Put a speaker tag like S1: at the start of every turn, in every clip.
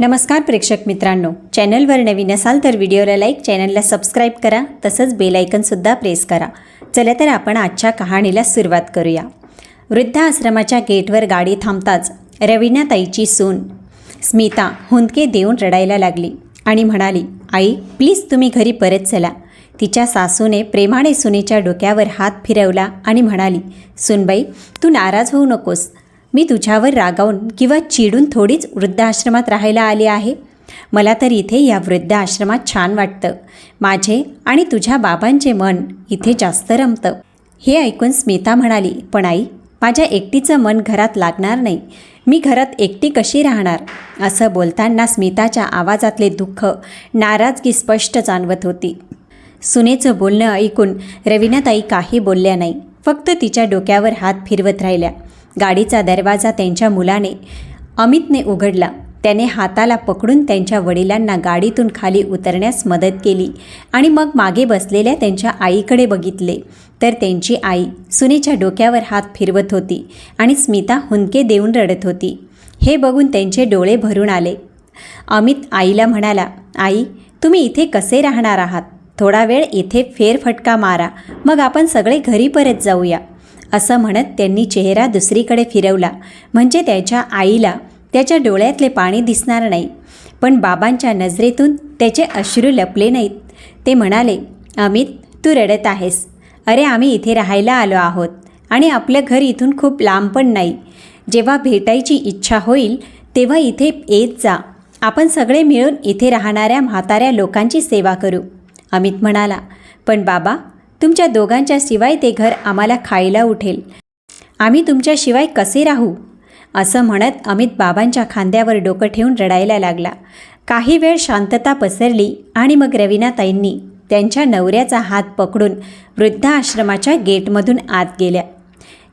S1: नमस्कार प्रेक्षक मित्रांनो. चॅनलवर नवीन असाल तर व्हिडिओला लाईक चॅनलला सबस्क्राईब करा तसंच बेलायकनसुद्धा प्रेस करा. चला तर आपण आजच्या कहाणीला सुरुवात करूया. वृद्धाश्रमाच्या गेटवर गाडी थांबताच रवीनाताईची सून स्मिता हुंदके देऊन रडायला लागली आणि म्हणाली आई प्लीज तुम्ही घरी परत चला. तिच्या सासूने प्रेमाने सुनेच्या डोक्यावर हात फिरवला आणि म्हणाली सुनबाई तू नाराज होऊ नकोस. मी तुझ्यावर रागावून किंवा चिडून थोडीच वृद्धाश्रमात राहायला आले आहे. मला तर इथे या वृद्धाश्रमात छान वाटतं. माझे आणि तुझ्या बाबांचे मन इथे जास्त रमतं. हे ऐकून स्मिता म्हणाली पण आई माझ्या एकटीचं मन घरात लागणार नाही. मी घरात एकटी कशी राहणार? असं बोलताना स्मिताच्या आवाजातले दुःख नाराजगी स्पष्ट जाणवत होती. सुनेचं बोलणं ऐकून रवीनाताई काही बोलल्या नाही. फक्त तिच्या डोक्यावर हात फिरवत राहिल्या. गाडीचा दरवाजा त्यांच्या मुलाने अमितने उघडला. त्याने हाताला पकडून त्यांच्या वडिलांना गाडीतून खाली उतरण्यास मदत केली आणि मग मागे बसलेल्या त्यांच्या आईकडे बघितले. तर त्यांची आई सुनेच्या डोक्यावर हात फिरवत होती आणि स्मिता हुंदके देऊन रडत होती. हे बघून त्यांचे डोळे भरून आले. अमित आईला म्हणाला आई तुम्ही इथे कसे राहणार आहात? थोडा वेळ इथे फेरफटका मारा. मग आपण सगळे घरी परत जाऊया. असं म्हणत त्यांनी चेहरा दुसरीकडे फिरवला. म्हणजे त्याच्या आईला त्याच्या डोळ्यातले पाणी दिसणार नाही. पण बाबांच्या नजरेतून त्याचे अश्रू लपले नाहीत. ते म्हणाले अमित तू रडत आहेस. अरे आम्ही इथे राहायला आलो आहोत. आणि आपलं घर इथून खूप लांब पण नाही. जेव्हा भेटायची इच्छा होईल तेव्हा इथे येत जा. आपण सगळे मिळून इथे राहणाऱ्या म्हाताऱ्या लोकांची सेवा करू. अमित म्हणाला पण बाबा तुमच्या दोघांच्या शिवाय ते घर आम्हाला खायला उठेल. आम्ही तुमच्याशिवाय कसे राहू? असं म्हणत अमित बाबांच्या खांद्यावर डोकं ठेवून रडायला लागला. काही वेळ शांतता पसरली आणि मग रवीनाताईंनी त्यांच्या नवऱ्याचा हात पकडून वृद्धाश्रमाच्या गेटमधून आत गेल्या.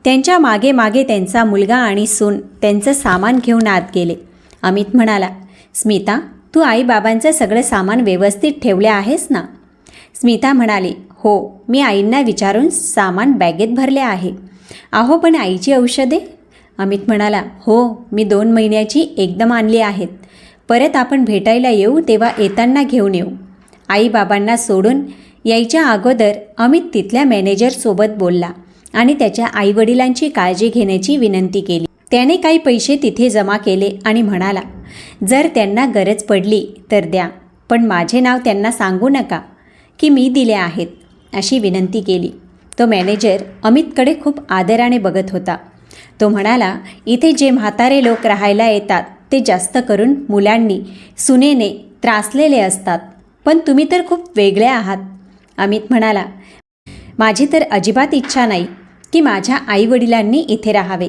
S1: त्यांच्या मागे मागे त्यांचा मुलगा आणि सून त्यांचं सामान घेऊन आत गेले. अमित म्हणाला स्मिता तू आईबाबांचं सगळं सामान व्यवस्थित ठेवले आहेस ना? स्मिता म्हणाली हो मी आईंना विचारून सामान बॅगेत भरले आहे. अहो पण आईची औषधे? अमित म्हणाला हो मी दोन महिन्याची एकदम आणली आहेत. परत आपण भेटायला येऊ तेव्हा येताना घेऊन येऊ. आईबाबांना सोडून यायच्या अगोदर अमित तिथल्या मॅनेजरसोबत बोलला आणि त्याच्या आईवडिलांची काळजी घेण्याची विनंती केली. त्याने काही पैसे तिथे जमा केले आणि म्हणाला जर त्यांना गरज पडली तर द्या पण माझे नाव त्यांना सांगू नका. की मी दिले आहेत अशी विनंती केली. तो मॅनेजर अमितकडे खूप आदराने बघत होता. तो म्हणाला इथे जे म्हातारे लोक राहायला येतात ते जास्त करून मुलांनी सुनेने त्रासलेले असतात. पण तुम्ही तर खूप वेगळे आहात. अमित म्हणाला माझी तर अजिबात इच्छा नाही की माझ्या आईवडिलांनी इथे राहावे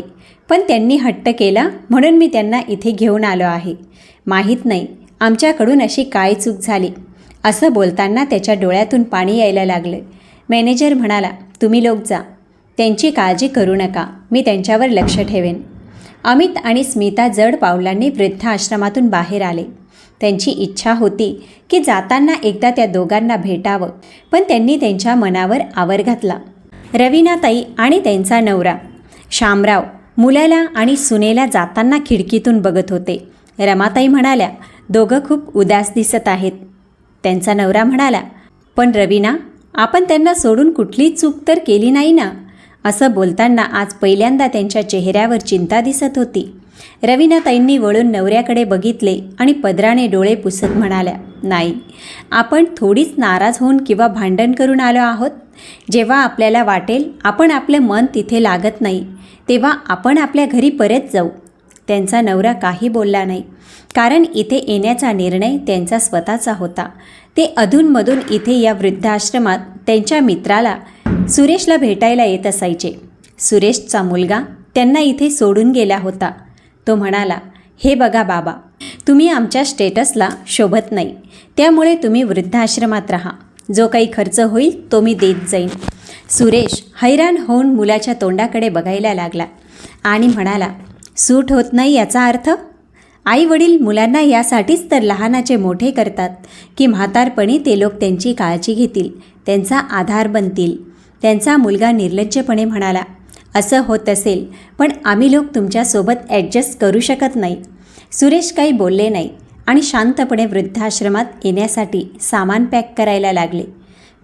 S1: पण त्यांनी हट्ट केला म्हणून मी त्यांना इथे घेऊन आलो आहे. माहीत नाही आमच्याकडून अशी काय चूक झाली. असं बोलताना त्याच्या डोळ्यातून पाणी यायला लागलं. मॅनेजर म्हणाला तुम्ही लोक जा. त्यांची काळजी करू नका. मी त्यांच्यावर लक्ष ठेवेन. अमित आणि स्मिता जड पावलांनी वृद्धाश्रमातून बाहेर आले. त्यांची इच्छा होती की जाताना एकदा त्या दोघांना भेटावं पण त्यांनी त्यांच्या मनावर आवर घातला. रवीनाताई आणि त्यांचा नवरा शामराव मुलाला आणि सुनेला जाताना खिडकीतून बघत होते. रमाताई म्हणाल्या दोघं खूप उदास दिसत आहेत. त्यांचा नवरा म्हणाला पण रवीना आपण त्यांना सोडून कुठली चूक तर केली नाही ना? असं बोलताना आज पहिल्यांदा त्यांच्या चेहऱ्यावर चिंता दिसत होती. रवीनाताईंनी वळून नवऱ्याकडे बघितले आणि पदराने डोळे पुसत म्हणाल्या नाही आपण थोडीच नाराज होऊन किंवा भांडण करून आलो आहोत. जेव्हा आपल्याला वाटेल आपण आपलं मन तिथे लागत नाही. तेव्हा आपण आपल्या घरी परत जाऊ. त्यांचा नवरा काही बोलला नाही. कारण इथे येण्याचा निर्णय त्यांचा स्वतःचा होता. ते अधूनमधून इथे या वृद्धाश्रमात त्यांच्या मित्राला सुरेशला भेटायला येत असायचे. सुरेशचा मुलगा त्यांना इथे सोडून गेला होता. तो म्हणाला हे बघा बाबा तुम्ही आमच्या स्टेटसला शोभत नाही. त्यामुळे तुम्ही वृद्धाश्रमात राहा. जो काही खर्च होईल तो मी देत जाईन. सुरेश हैराण होऊन मुलाच्या तोंडाकडे बघायला लागला आणि म्हणाला सूट होत नाही याचा अर्थ? आई वडील मुलांना यासाठीच तर लहानाचे मोठे करतात की म्हातारपणी ते लोक त्यांची काळजी घेतील त्यांचा आधार बनतील. त्यांचा मुलगा निर्लज्जपणे म्हणाला असं होत असेल पण आम्ही लोक तुमच्यासोबत ॲडजस्ट करू शकत नाही. सुरेश काही बोलले नाही आणि शांतपणे वृद्धाश्रमात येण्यासाठी सामान पॅक करायला लागले.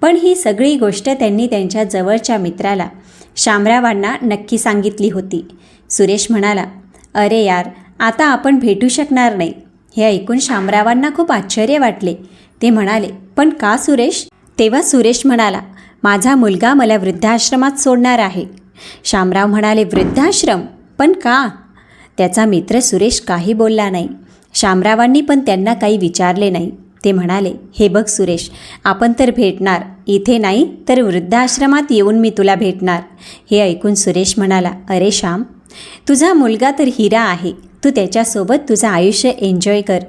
S1: पण ही सगळी गोष्ट त्यांनी त्यांच्या जवळच्या मित्राला शामरावांना नक्की सांगितली होती. सुरेश म्हणाला अरे यार आता आपण भेटू शकणार नाही. हे ऐकून शामरावांना खूप आश्चर्य वाटले. ते म्हणाले पण का सुरेश? तेव्हा सुरेश म्हणाला माझा मुलगा मला वृद्धाश्रमात सोडणार आहे. शामराव म्हणाले वृद्धाश्रम? पण का? त्याचा मित्र सुरेश काही बोलला नाही. शामरावांनी पण त्यांना काही विचारले नाही. ते म्हणाले हे बघ सुरेश आपण तर भेटणार. इथे नाही तर वृद्धाश्रमात येऊन मी तुला भेटणार. हे ऐकून सुरेश म्हणाला अरे श्याम तुझा मुलगा तर हिरा आहे तू त्याच्यासोबत तुझं आयुष्य एन्जॉय कर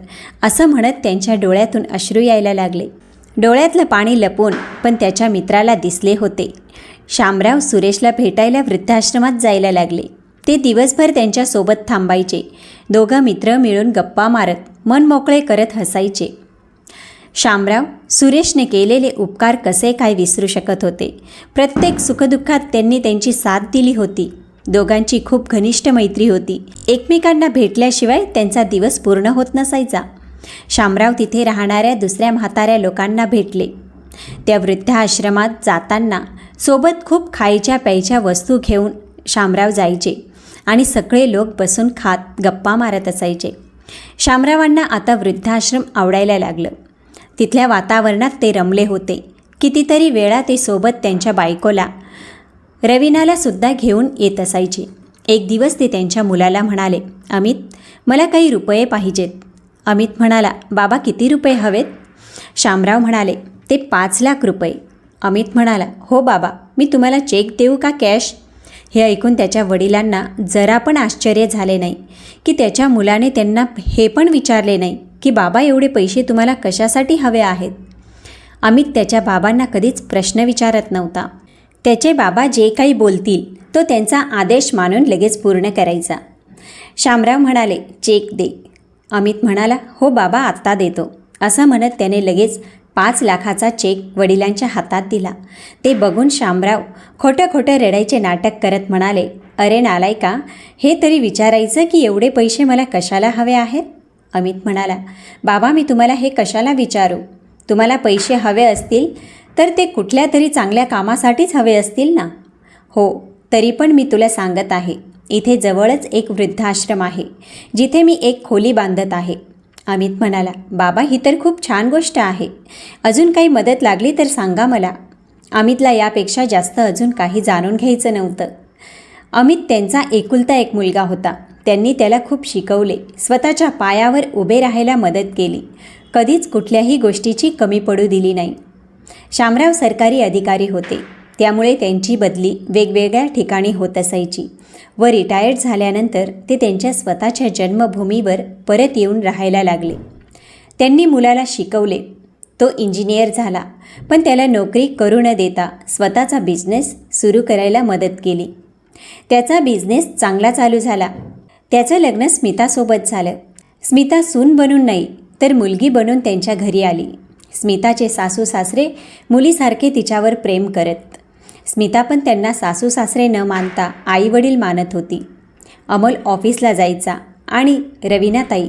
S1: असं म्हणत त्यांच्या डोळ्यातून अश्रू यायला लागले. डोळ्यातलं पाणी लपवून पण त्याच्या मित्राला दिसले होते. शामराव सुरेशला भेटायला वृद्धाश्रमात जायला लागले. ते दिवसभर त्यांच्यासोबत थांबायचे. दोघं मित्र मिळून गप्पा मारत मन मोकळे करत हसायचे. शामराव सुरेशने केलेले उपकार कसे काय विसरू शकत होते? प्रत्येक सुखदुःखात त्यांनी त्यांची साथ दिली होती. दोघांची खूप घनिष्ठ मैत्री होती. एकमेकांना भेटल्याशिवाय त्यांचा दिवस पूर्ण होत नसायचा. शामराव तिथे राहणाऱ्या दुसऱ्या म्हाताऱ्या लोकांना भेटले. त्या वृद्धाश्रमात जाताना सोबत खूप खायच्या प्यायच्या वस्तू घेऊन शामराव जायचे आणि सगळे लोक बसून खात गप्पा मारत असायचे. शामरावांना आता वृद्धाश्रम आवडायला लागलं. तिथल्या वातावरणात ते रमले होते. कितीतरी वेळा ते सोबत त्यांच्या बायकोला रवीनाला सुद्धा घेऊन येत असायचे. एक दिवस ते त्यांच्या मुलाला म्हणाले अमित मला काही रुपये पाहिजेत. अमित म्हणाला बाबा किती रुपये हवेत? शामराव म्हणाले ते पाच लाख रुपये. अमित म्हणाला हो बाबा मी तुम्हाला चेक देऊ का कॅश? हे ऐकून त्याच्या वडिलांना जरा पण आश्चर्य झाले नाही की त्याच्या मुलाने त्यांना हे पण विचारले नाही की बाबा एवढे पैसे तुम्हाला कशासाठी हवे आहेत? अमित त्याच्या बाबांना कधीच प्रश्न विचारत नव्हता. त्याचे बाबा जे काही बोलतील तो त्यांचा आदेश मानून लगेच पूर्ण करायचा. शामराव म्हणाले चेक दे. अमित म्हणाला हो बाबा आत्ता देतो. असं म्हणत त्याने लगेच पाच लाखाचा चेक वडिलांच्या हातात दिला. ते बघून शामराव खोटं खोटं रडायचे नाटक करत म्हणाले अरे नालायका हे तरी विचारायचं की एवढे पैसे मला कशाला हवे आहेत? अमित म्हणाला बाबा मी तुम्हाला हे कशाला विचारू? तुम्हाला पैसे हवे असतील तर ते कुठल्या तरी चांगल्या कामासाठीच हवे असतील ना? हो तरी पण मी तुला सांगत आहे. इथे जवळच एक वृद्धाश्रम आहे जिथे मी एक खोली बांधत आहे. अमित म्हणाला बाबा ही तर खूप छान गोष्ट आहे. अजून काही मदत लागली तर सांगा मला. अमितला यापेक्षा जास्त अजून काही जाणून घ्यायचं नव्हतं. अमित त्यांचा एकुलता एक मुलगा होता. त्यांनी त्याला खूप शिकवले. स्वतःच्या पायावर उभे राहायला मदत केली. कधीच कुठल्याही गोष्टीची कमी पडू दिली नाही. शामराव सरकारी अधिकारी होते. त्यामुळे त्यांची बदली वेगवेगळ्या ठिकाणी होत असायची. व रिटायर्ड झाल्यानंतर ते त्यांच्या स्वतःच्या जन्मभूमीवर परत येऊन राहायला लागले. त्यांनी मुलाला शिकवले. तो इंजिनियर झाला. पण त्याला नोकरी करू न देता स्वतःचा बिझनेस सुरू करायला मदत केली. त्याचा बिझनेस चांगला चालू झाला. त्याचं लग्न स्मितासोबत झालं. स्मिता सून बनून नाही तर मुलगी बनून त्यांच्या घरी आली. स्मिताचे सासू सासरे मुलीसारखे तिच्यावर प्रेम करत. स्मिता पण त्यांना सासू सासरे न मानता आईवडील मानत होती. अमोल ऑफिसला जायचा आणि रवीनाताई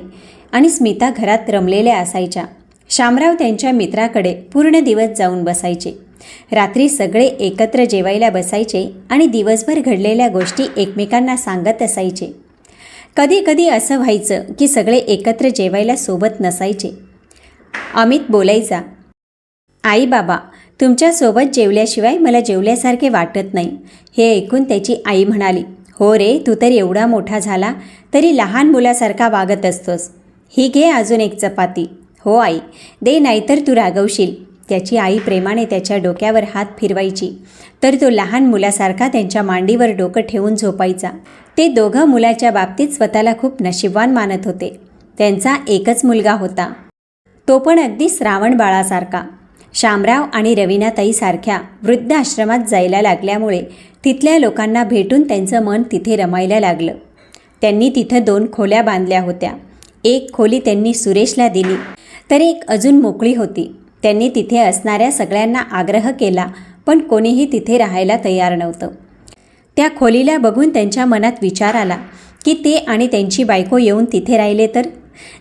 S1: आणि स्मिता घरात रमलेल्या असायच्या. शामराव त्यांच्या मित्राकडे पूर्ण दिवस जाऊन बसायचे. रात्री सगळे एकत्र जेवायला बसायचे आणि दिवसभर घडलेल्या गोष्टी एकमेकांना सांगत असायचे. कधी कधी असं व्हायचं की सगळे एकत्र जेवायला सोबत नसायचे. अमित बोलायचा आई बाबा तुमच्यासोबत जेवल्याशिवाय मला जेवल्यासारखे वाटत नाही. हे ऐकून त्याची आई म्हणाली हो रे तू तर एवढा मोठा झाला तरी लहान मुलासारखा वागत असतोस. ही घे अजून एक चपाती. हो आई दे नाहीतर तू रागवशील. त्याची आई प्रेमाने त्याच्या डोक्यावर हात फिरवायची तर तो लहान मुलासारखा त्यांच्या मांडीवर डोकं ठेवून झोपायचा. ते दोघं मुलाच्या बाबतीत स्वतःला खूप नशिबवान मानत होते. त्यांचा एकच मुलगा होता. तो पण अगदी श्रावण बाळासारखा. शामराव आणि रवीनाताईसारख्या वृद्ध आश्रमात जायला लागल्यामुळे तिथल्या लोकांना भेटून त्यांचं मन तिथे रमायला लागलं. त्यांनी तिथं दोन खोल्या बांधल्या होत्या. एक खोली त्यांनी सुरेशला दिली तर एक अजून मोकळी होती. त्यांनी तिथे असणाऱ्या सगळ्यांना आग्रह केला पण कोणीही तिथे राहायला तयार नव्हतं. त्या खोलीला बघून त्यांच्या मनात विचार आला की ते आणि त्यांची बायको येऊन तिथे राहिले तर?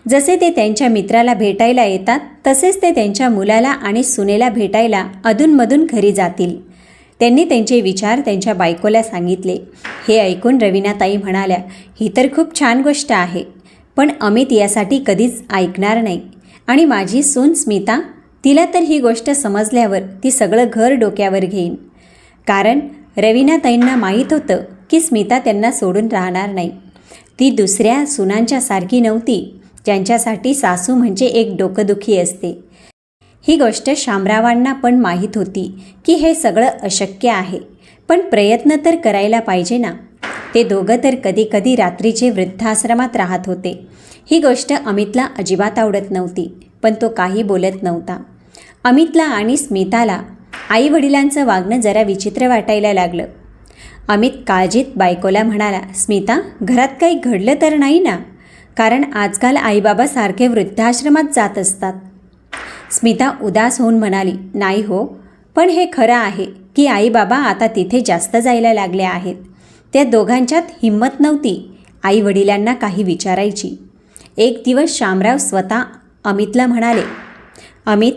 S1: जसे ते त्यांच्या मित्राला भेटायला येतात तसेच ते त्यांच्या मुलाला आणि सुनेला भेटायला अधूनमधून घरी जातील. त्यांनी त्यांचे विचार त्यांच्या बायकोला सांगितले. हे ऐकून रवीनाताई म्हणाल्या ही तर खूप छान गोष्ट आहे पण अमित यासाठी कधीच ऐकणार नाही. आणि माझी सून स्मिता तिला तर ही गोष्ट समजल्यावर ती सगळं घर डोक्यावर घेईन. कारण रवीनाताईंना माहीत होतं की स्मिता त्यांना सोडून राहणार नाही. ती दुसऱ्या सुनांच्या सारखी नव्हती. ज्यांच्यासाठी सासू म्हणजे एक डोकदुखी असते. ही गोष्ट शामरावांना पण माहीत होती की हे सगळं अशक्य आहे. पण प्रयत्न तर करायला पाहिजे ना. ते दोघं तर कधीकधी रात्रीचे वृद्धाश्रमात राहत होते. ही गोष्ट अमितला अजिबात आवडत नव्हती पण तो काही बोलत नव्हता. अमितला आणि स्मिताला आई वडिलांचं वागणं जरा विचित्र वाटायला लागलं. अमित काळजीत बायकोला म्हणाला स्मिता घरात काही घडलं तर नाही ना? कारण आजकाल आईबाबा सारखे वृद्धाश्रमात जात असतात. स्मिता उदास होऊन म्हणाली नाही हो पण हे खरं आहे की आईबाबा आता तिथे जास्त जायला लागले आहेत. त्या दोघांच्यात हिंमत नव्हती आई वडिलांना काही विचारायची. एक दिवस शामराव स्वतः अमितला म्हणाले अमित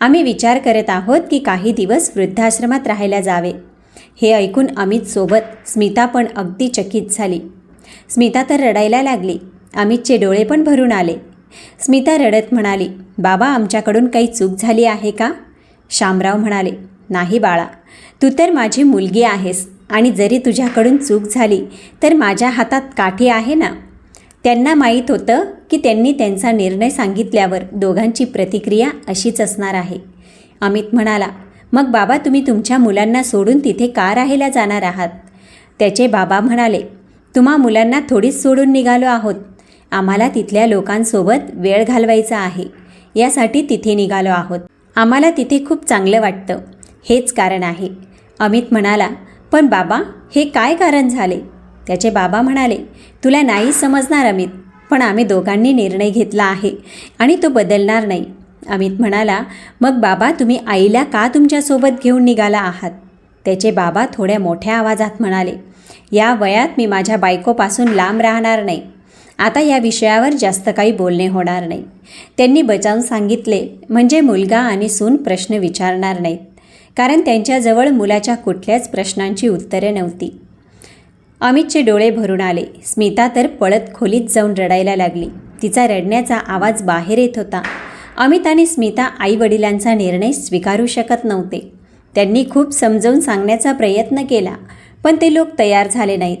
S1: आम्ही विचार करत आहोत की काही दिवस वृद्धाश्रमात राहायला जावे. हे ऐकून अमित सोबत स्मिता पण अगदी चकित झाली. स्मिता तर रडायला लागली अमितचे डोळे पण भरून आले. स्मिता रडत म्हणाली बाबा आमच्याकडून काही चूक झाली आहे का? शामराव म्हणाले नाही बाळा तू तर माझी मुलगी आहेस आणि जरी तुझ्याकडून चूक झाली तर माझ्या हातात काठी आहे ना? त्यांना माहीत होतं की त्यांनी त्यांचा निर्णय सांगितल्यावर दोघांची प्रतिक्रिया अशीच असणार आहे. अमित म्हणाला मग बाबा तुम्ही तुमच्या मुलांना सोडून तिथे का राहायला जाणार आहात? त्याचे बाबा म्हणाले तुम्हा मुलांना थोडीच सोडून निघालो आहोत. आम्हाला तिथल्या लोकांसोबत वेळ घालवायचा आहे. यासाठी तिथे निघालो आहोत. आम्हाला तिथे खूप चांगलं वाटतं. हेच कारण आहे. अमित म्हणाला पण बाबा हे काय कारण झाले? त्याचे बाबा म्हणाले तुला नाही समजणार अमित पण आम्ही दोघांनी निर्णय घेतला आहे आणि तो बदलणार नाही. अमित म्हणाला मग बाबा तुम्ही आईला का तुमच्यासोबत घेऊन निघाला आहात? त्याचे बाबा थोड्या मोठ्या आवाजात म्हणाले या वयात मी माझ्या बायकोपासून लांब राहणार नाही. आता या विषयावर जास्त काही बोलणे होणार नाही. त्यांनी बचावून सांगितले म्हणजे मुलगा आणि सून प्रश्न विचारणार नाहीत. कारण त्यांच्याजवळ मुलाच्या कुठल्याच प्रश्नांची उत्तरे नव्हती. अमितचे डोळे भरून आले. स्मिता तर पळत खोलीत जाऊन रडायला लागली. तिचा रडण्याचा आवाज बाहेर येत होता. अमित आणि स्मिता आईवडिलांचा निर्णय स्वीकारू शकत नव्हते. त्यांनी खूप समजावून सांगण्याचा प्रयत्न केला पण ते लोक तयार झाले नाहीत.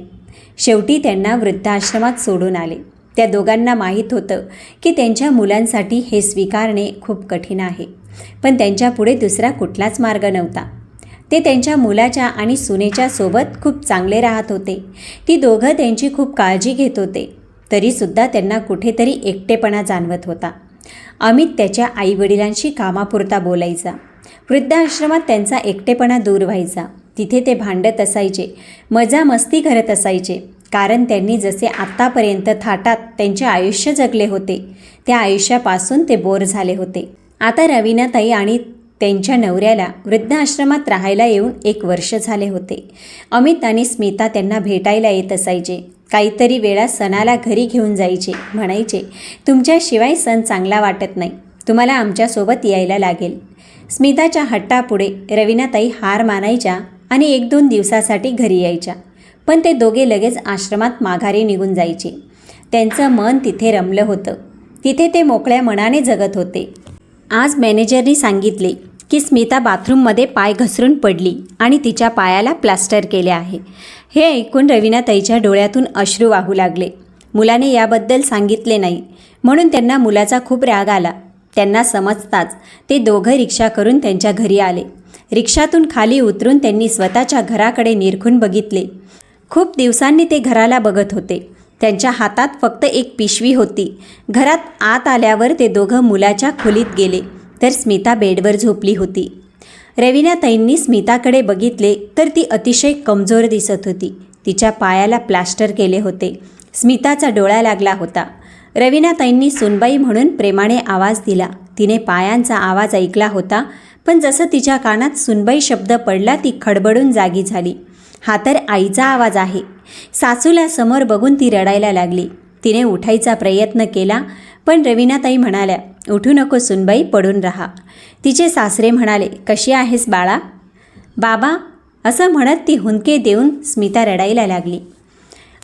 S1: शेवटी त्यांना वृद्धाश्रमात सोडून आले. त्या दोघांना माहीत होतं की त्यांच्या मुलांसाठी हे स्वीकारणे खूप कठीण आहे. पण त्यांच्यापुढे दुसरा कुठलाच मार्ग नव्हता. ते त्यांच्या मुलाच्या आणि सुनेच्या सोबत खूप चांगले राहत होते. ती दोघं त्यांची खूप काळजी घेत होते. तरीसुद्धा त्यांना कुठेतरी एकटेपणा जाणवत होता. अमित त्याच्या आईवडिलांशी कामापुरता बोलायचा. वृद्धाश्रमात त्यांचा एकटेपणा दूर व्हायचा. तिथे ते भांडत असायचे. मजा मस्ती करत असायचे. कारण त्यांनी जसे आत्तापर्यंत थाटात त्यांचे आयुष्य जगले होते. त्या आयुष्यापासून ते बोर झाले होते. आता रवीनाताई आणि त्यांच्या नवऱ्याला वृद्धाश्रमात राहायला येऊन एक वर्ष झाले होते. अमित आणि स्मिता त्यांना भेटायला येत असायचे. काहीतरी वेळा सणाला घरी घेऊन जायचे. म्हणायचे तुमच्याशिवाय सण चांगला वाटत नाही. तुम्हाला आमच्यासोबत यायला लागेल. स्मिताच्या हट्टापुढे रवीनाताई हार मानायच्या आणि एक दोन दिवसासाठी घरी यायच्या. पण ते दोघे लगेच आश्रमात माघारी निघून जायचे. त्यांचं मन तिथे रमलं होतं. तिथे ते मोकळ्या मनाने जगत होते. आज मॅनेजरनी सांगितले की स्मिता बाथरूममध्ये पाय घसरून पडली आणि तिच्या पायाला प्लास्टर केले आहे. हे ऐकून रवीना ताईच्या डोळ्यातून अश्रू वाहू लागले. मुलाने याबद्दल सांगितले नाही. म्हणून त्यांना मुलाचा खूप राग आला. त्यांना समजताच ते दोघं रिक्षा करून त्यांच्या घरी आले. रिक्षातून खाली उतरून त्यांनी स्वतःच्या घराकडे निरखून बघितले. खूप दिवसांनी ते घराला बघत होते. त्यांच्या हातात फक्त एक पिशवी होती. घरात आत आल्यावर ते दोघं मुलाच्या खोलीत गेले तर स्मिता बेडवर झोपली होती. रवीनाताईंनी स्मिताकडे बघितले तर ती अतिशय कमजोर दिसत होती. तिच्या पायाला प्लास्टर केले होते. स्मिताचा डोळा लागला होता. रवीनाताईंनी सुनबाई म्हणून प्रेमाने आवाज दिला. तिने पायांचा आवाज ऐकला होता पण जसं तिच्या कानात सुनबाई शब्द पडला ती खडबडून जागी झाली. हा तर आईचा आवाज आहे. सासूला समोर बघून ती रडायला लागली. तिने उठायचा प्रयत्न केला पण रवीनाताई म्हणाल्या उठू नको सुनबाई पडून राहा. तिचे सासरे म्हणाले कशी आहेस बाळा? बाबा असं म्हणत ती हुंदके देऊन स्मिता रडायला लागली.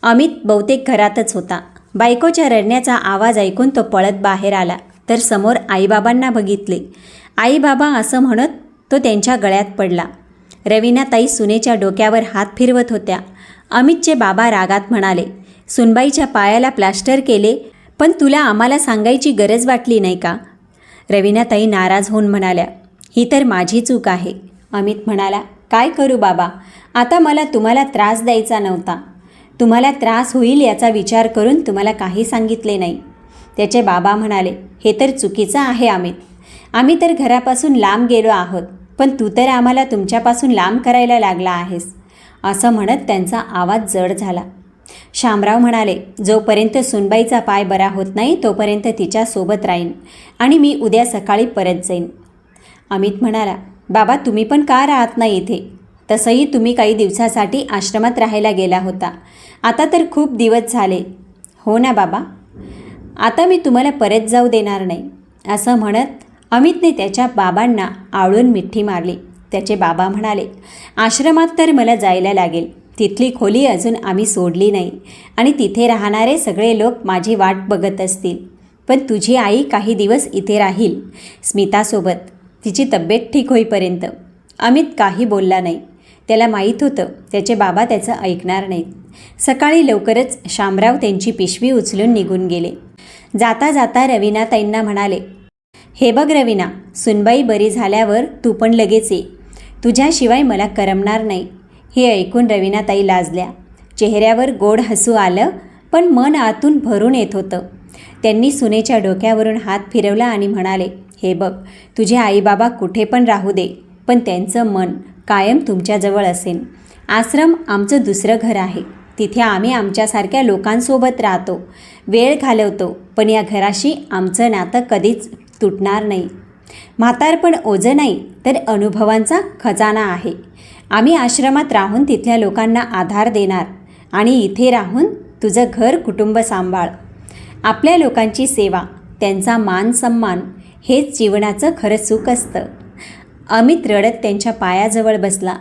S1: अमित बहुतेक घरातच होता. बायकोच्या रडण्याचा आवाज ऐकून तो पळत बाहेर आला. तर समोर आईबाबांना बघितले. आईबाबा असं म्हणत तो त्यांच्या गळ्यात पडला. रवीनाताई सुनेच्या डोक्यावर हात फिरवत होत्या. अमितचे बाबा रागात म्हणाले सुनबाईच्या पायाला प्लास्टर केले पण तुला आम्हाला सांगायची गरज वाटली नाही का? रवीनाताई नाराज होऊन म्हणाल्या ही तर माझी चूक आहे. अमित म्हणाला काय करू बाबा? आता मला तुम्हाला त्रास द्यायचा नव्हता. तुम्हाला त्रास होईल याचा विचार करून तुम्हाला काही सांगितले नाही. त्याचे बाबा म्हणाले हे तर चुकीचं आहे अमित. आम्ही तर घरापासून लांब गेलो आहोत पण तू तर आम्हाला तुमच्यापासून लांब करायला लागला आहेस. असं म्हणत त्यांचा आवाज जड झाला. शामराव म्हणाले जोपर्यंत सुनबाईचा पाय बरा होत नाही तोपर्यंत तिच्यासोबत राहीन आणि मी उद्या सकाळी परत जाईन. अमित म्हणाला बाबा तुम्ही पण का राहत नाही इथे? तसंही तुम्ही काही दिवसासाठी आश्रमात राहायला गेला होता. आता तर खूप दिवस झाले. हो ना बाबा. आता मी तुम्हाला परत जाऊ देणार नाही. असं म्हणत अमितने त्याच्या बाबांना आळून मिठी मारली. त्याचे बाबा म्हणाले आश्रमात तर मला जायला लागेल. तिथली खोली अजून आम्ही सोडली नाही. आणि तिथे राहणारे सगळे लोक माझी वाट बघत असतील. पण तुझी आई काही दिवस इथे राहील स्मितासोबत. तिची तब्येत ठीक होईपर्यंत. अमित काही बोलला नाही. त्याला माहीत होतं त्याचे बाबा त्याचं ऐकणार नाहीत. सकाळी लवकरच शामराव त्यांची पिशवी उचलून निघून गेले. जाता जाता रवीनाताईंना म्हणाले हे बघ रवीना सुनबाई बरी झाल्यावर तू पण लगेच ये. तुझ्याशिवाय मला करमणार नाही. हे ऐकून रवीनाताई लाजल्या. चेहऱ्यावर गोड हसू आलं पण मन आतून भरून येत होतं. त्यांनी सुनेच्या डोक्यावरून हात फिरवला आणि म्हणाले हे बघ तुझे आईबाबा कुठे पण राहू दे पण त्यांचं मन कायम तुमच्याजवळ असेल आश्रम आमचं दुसरं घर आहे. तिथे आम्ही आमच्यासारख्या लोकांसोबत राहतो. वेळ घालवतो पण या घराशी आमचं नातं कधीच तुटणार नाही. म्हातारपण ओझं नाही तर अनुभवांचा खजाना आहे. आम्ही आश्रमात राहून तिथल्या लोकांना आधार देणार आणि इथे राहून तुझं घर कुटुंब सांभाळ. आपल्या लोकांची सेवा त्यांचा मान सन्मान हेच जीवनाचं खरं सुख असतं. अमित रडत त्यांच्या पायाजवळ बसला.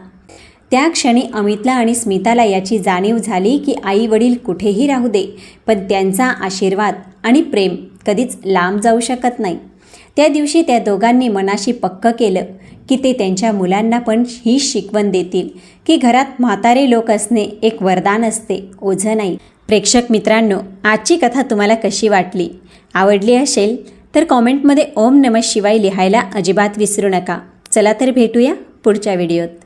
S1: त्या क्षणी अमितला आणि स्मिताला याची जाणीव झाली की आई वडील कुठेही राहू दे पण त्यांचा आशीर्वाद आणि प्रेम कधीच लांब जाऊ शकत नाही. त्या दिवशी त्या दोघांनी मनाशी पक्क केलं की ते त्यांच्या मुलांना पण ही शिकवण देतील की घरात म्हातारे लोक असणे एक वरदान असते ओझं नाही. प्रेक्षक मित्रांनो आजची कथा तुम्हाला कशी वाटली? आवडली असेल तर कॉमेंटमध्ये ओम नमः शिवाय लिहायला अजिबात विसरू नका. चला तर भेटूया पुढच्या व्हिडिओत.